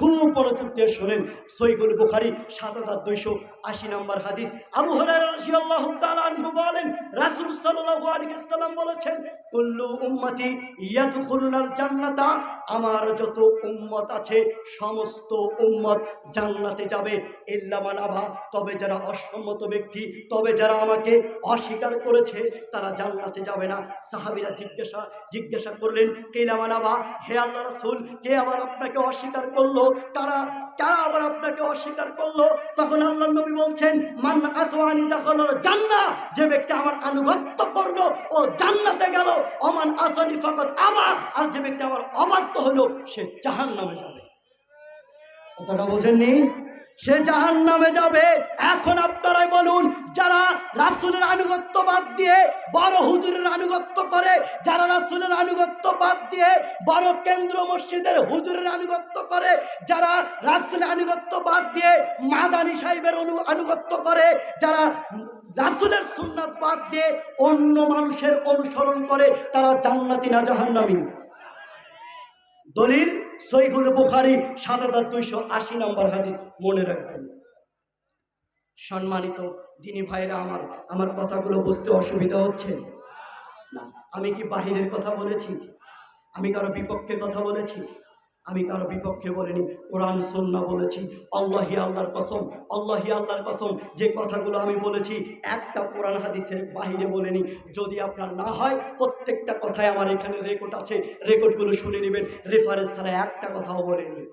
খুব শোনেন। সৈকুল বুখারি সাত হাজার দুইশো আশি নম্বর হাদিস। আবু বলেন বলেছেন ইয়াদখুলুনাল জান্নাতা, আমার যত উম্মত আছে, সমস্ত উম্মত জান্নাতে যাবে। ইল্লা মান আবা, তবে যারা অসম্মত ব্যক্তি, তবে যারা আমাকে অস্বীকার করেছে, তারা জান্নাতে যাবে না। সাহাবিরা জিজ্ঞাসা জিজ্ঞাসা করলেন, কেলা মানাবা হে আল্লাহ রাসুল, কে আবার আপনাকে অস্বীকার করল? কারা কারা আবার আপনাকে অস্বীকার করল। তখন আল্লাহ নবী বলছেন, মান আতওয়ানি দাখল জান্নাহ যে ব্যক্তি আমার আনুগত্য করল, ও জান্নাতে গেল। অমান আসানি ফাকাত আবা, আর যে ব্যক্তি আমার অবাধ্য হলো, সে জাহান্নামে যাবে। কথাটা বোঝেননি? সে জাহান নামে যাবে। এখন আপনারাই বলুন, যারা রাসুলের আনুগত্য বাদ দিয়ে বড় হুজুরের আনুগত্য করে, যারা রাসুলের আনুগত্য দিয়ে বড় কেন্দ্র মসজিদের হুজুরের আনুগত্য করে, যারা রাসুলের আনুগত্য বাদ দিয়ে মাদানী সাহেবের অনু- আনুগত্য করে, যারা রাসুলের সুন্নাত বাদ দিয়ে অন্য মানুষের অনুসরণ করে, তারা জান্নাতি না জাহান্নামী। দলিল সৈহুল বুখারি সাত হাজার দুইশো আশি নম্বর হাদিস, মনে রাখবেন। সম্মানিত দিনী ভাইরা আমার আমার কথাগুলো বুঝতে অসুবিধা হচ্ছে? না, আমি কি বাহিরের কথা বলেছি? আমি কারও বিপক্ষে কথা বলেছি, আমি কারও বিপক্ষে বলিনি, কোরআন সন্না বলেছি, আল্লাহি আল্লাহর কসম, আল্লাহি আল্লাহর কসম, যে কথাগুলো আমি বলেছি, একটা কোরআন হাদিসের বাহিরে বলিনি। যদি আপনার না হয়, প্রত্যেকটা কথায় আমার এখানে রেকর্ড আছে রেকর্ডগুলো শুনে নেবেন রেফারেন্স ছাড়া একটা কথাও বলিনি।